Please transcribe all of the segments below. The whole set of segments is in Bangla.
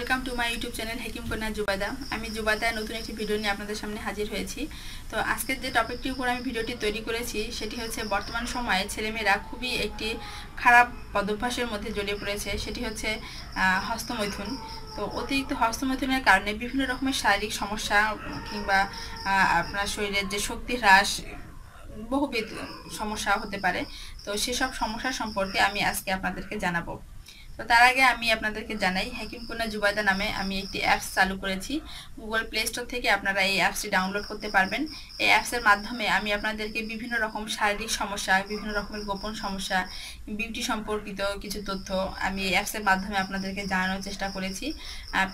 Welcome to my YouTube channel হেকিম কন্যা জুবাদা আমি জুবাদা নতুন একটি ভিডিও নিয়ে আপনাদের সামনে হাজির হয়েছি। তো আজকের যে টপিকটির উপর আমি ভিডিওটি তৈরি করেছি, সেটি হচ্ছে বর্তমান সময়ে ছেলেমেয়েরা খুবই একটি খারাপ পদভ্যাসের মধ্যে জড়িয়ে পড়েছে। সেটি হচ্ছে হস্তমৈথুন। তো অতিরিক্ত হস্তমৈথুনের কারণে বিভিন্ন রকমের শারীরিক সমস্যা কিংবা আপনার শরীরের যে শক্তি হ্রাস, বহুবিধ সমস্যা হতে পারে। তো সেসব সমস্যা সম্পর্কে আমি আজকে আপনাদেরকে জানাব। তো তার আগে আমি আপনাদেরকে জানাই হাকিম কুন্না জুবাইদা নামে আমি একটি অ্যাপস চালু করেছি। গুগল প্লে স্টোর থেকে আপনারা এই অ্যাপসটি ডাউনলোড করতে পারবেন। এই অ্যাপসের মাধ্যমে আমি আপনাদেরকে বিভিন্ন রকম শারীরিক সমস্যা, বিভিন্ন রকমের গোপন সমস্যা, বিউটি সম্পর্কিত কিছু তথ্য আমি এই অ্যাপসের মাধ্যমে আপনাদেরকে জানানোর চেষ্টা করেছি।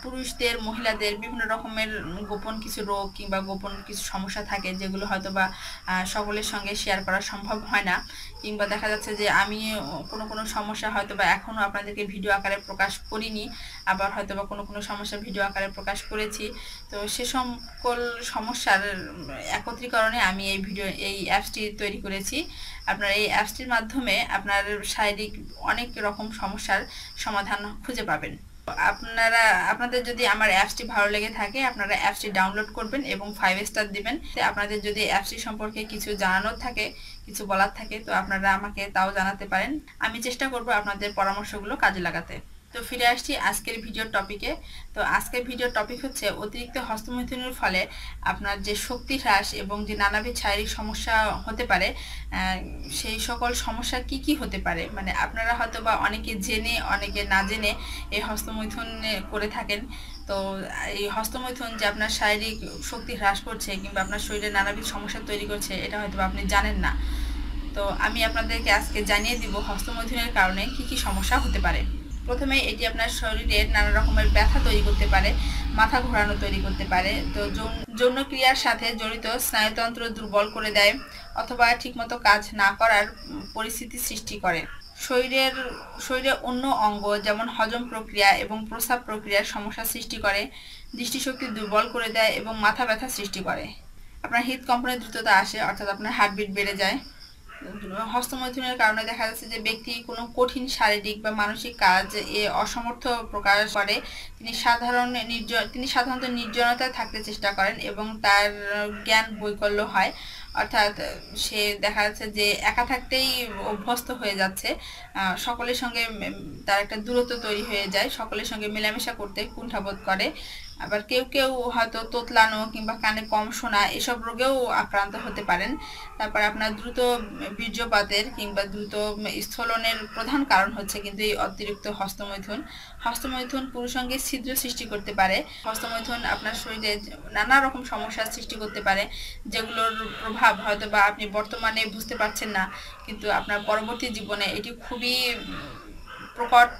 পুরুষদের, মহিলাদের বিভিন্ন রকমের গোপন কিছু রোগ কিংবা গোপন কিছু সমস্যা থাকে যেগুলো হয়তো বা সকলের সঙ্গে শেয়ার করা সম্ভব হয় না। কিংবা দেখা যাচ্ছে যে আমি কোনো কোনো সমস্যা হয়তো বা এখনও আপনাদেরকে ভিডিও আকারে প্রকাশ করিনি। আবার হয়তো বা কোনো কোনো সমস্যা ভিডিও আকারে প্রকাশ করেছি। তো সে সকল সমস্যার একত্রীকরণে আমি এই ভিডিও এই অ্যাপসটি তৈরি করেছি। আপনার এই অ্যাপসটির মাধ্যমে আপনার শারীরিক অনেক রকম সমস্যার সমাধান খুঁজে পাবেন। আপনারা, আপনাদের যদি আমার অ্যাপসটি ভালো লেগে থাকে, আপনারা অ্যাপসটি ডাউনলোড করবেন এবং ফাইভ স্টার দিবেন। আপনাদের যদি অ্যাপসটি সম্পর্কে কিছু জানানোর থাকে, কিছু বলার থাকে, তো আপনারা আমাকে তাও জানাতে পারেন। আমি চেষ্টা করব আপনাদের পরামর্শগুলো কাজে লাগাতে। তো ফিরে আসছি আজকের ভিডিওর টপিকে তো আজকের ভিডিওর টপিক হচ্ছে অতিরিক্ত হস্তমৈথুনের ফলে আপনার যে শক্তি হ্রাস এবং যে নানাবিধ শারীরিক সমস্যা হতে পারে সেই সকল সমস্যা কি কি হতে পারে? মানে আপনারা হয়তো বা অনেকে জেনে, অনেকে না জেনে এই হস্তমৈথুন করে থাকেন। তো এই হস্তমৈথুন যে আপনার শারীরিক শক্তি হ্রাস করছে কিংবা আপনার শরীরে নানাবিধ সমস্যা তৈরি করছে, এটা হয়তো আপনি জানেন না। তো আমি আপনাদেরকে আজকে জানিয়ে দিব হস্তমৈথুনের কারণে কি কি সমস্যা হতে পারে। প্রথমে এটি আপনার শরীরের নানা রকমের ব্যথা তৈরি করতে পারে, মাথা ঘোরানো তৈরি করতে পারে, তো যৌন ক্রিয়ার সাথে জড়িত স্নায়ুতন্ত্র দুর্বল করে দেয় অথবা ঠিকমতো কাজ না করার পরিস্থিতি সৃষ্টি করে। শরীরের শরীরের অন্য অঙ্গ যেমন হজম প্রক্রিয়া এবং প্রস্রাব প্রক্রিয়ার সমস্যা সৃষ্টি করে, দৃষ্টিশক্তি দুর্বল করে দেয় এবং মাথা ব্যথা সৃষ্টি করে। আপনার হৃদকম্পনের দ্রুততা আসে, অর্থাৎ আপনার হার্টবিট বেড়ে যায়। হস্তমৈথুনের কারণে দেখা যাচ্ছে যে ব্যক্তি কোনো কঠিন শারীরিক বা মানসিক কাজ এ অসমর্থ প্রকাশ করে, তিনি সাধারণ নির্জন তিনি সাধারণত নির্জনতায় থাকতে চেষ্টা করেন এবং তার জ্ঞান বৈকল্য হয়। অর্থাৎ সে দেখা যাচ্ছে যে একা থাকতেই অভ্যস্ত হয়ে যাচ্ছে। সকলের সঙ্গে তার একটা দূরত্ব তৈরি হয়ে যায়। সকলের সঙ্গে মেলামেশা করতে কুণ্ঠাবোধ করে। আবার কেউ কেউ হয়তো তোতলানো কিংবা কানে কম শোনা এসব রোগেও আক্রান্ত হতে পারেন। তারপর আপনার দ্রুত বীর্যপাতের কিংবা দ্রুত স্থলনের প্রধান কারণ হচ্ছে কিন্তু এই অতিরিক্ত হস্তমৈথুন। হস্তমৈথুন পুরুষঙ্গে ছিদ্র সৃষ্টি করতে পারে। হস্তমৈথুন আপনার শরীরে নানা রকম সমস্যার সৃষ্টি করতে পারে, যেগুলোর প্রভাব হয়তো বা আপনি বর্তমানে বুঝতে পারছেন না, কিন্তু আপনার পরবর্তী জীবনে এটি খুবই প্রকট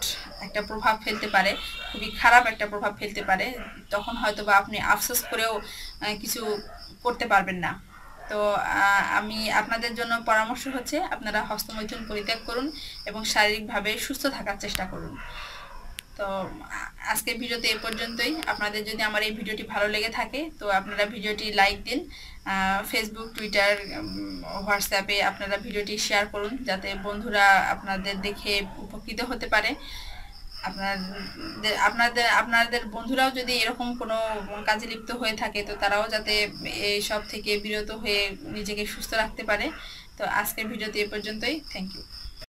একটা প্রভাব ফেলতে পারে, খুবই খারাপ একটা প্রভাব ফেলতে পারে, তখন হয়তো বা আপনি আফসোস করেও কিছু করতে পারবেন না। তো আমি আপনাদের জন্য পরামর্শ হচ্ছে, আপনারা হস্তমৈথুন পরিত্যাগ করুন এবং শারীরিকভাবে সুস্থ থাকার চেষ্টা করুন। তো, আজকের ভিডিওতে এ পর্যন্তই। আপনাদের যদি আমার এই ভিডিওটি ভালো লেগে থাকে, তো আপনারা ভিডিওটি লাইক দিন। ফেসবুক টুইটার হোয়াটসঅ্যাপে আপনারা ভিডিওটি শেয়ার করুন, যাতে বন্ধুরা আপনাদের দেখে উপকৃত হতে পারে। আপনাদের আপনাদের আপনাদের বন্ধুরাও যদি এরকম কোনো কাজে লিপ্ত হয়ে থাকে, তো তারাও যাতে এই সব থেকে বিরত হয়ে নিজেকে সুস্থ রাখতে পারে। তো আজকের ভিডিওতে এ পর্যন্তই। Thank you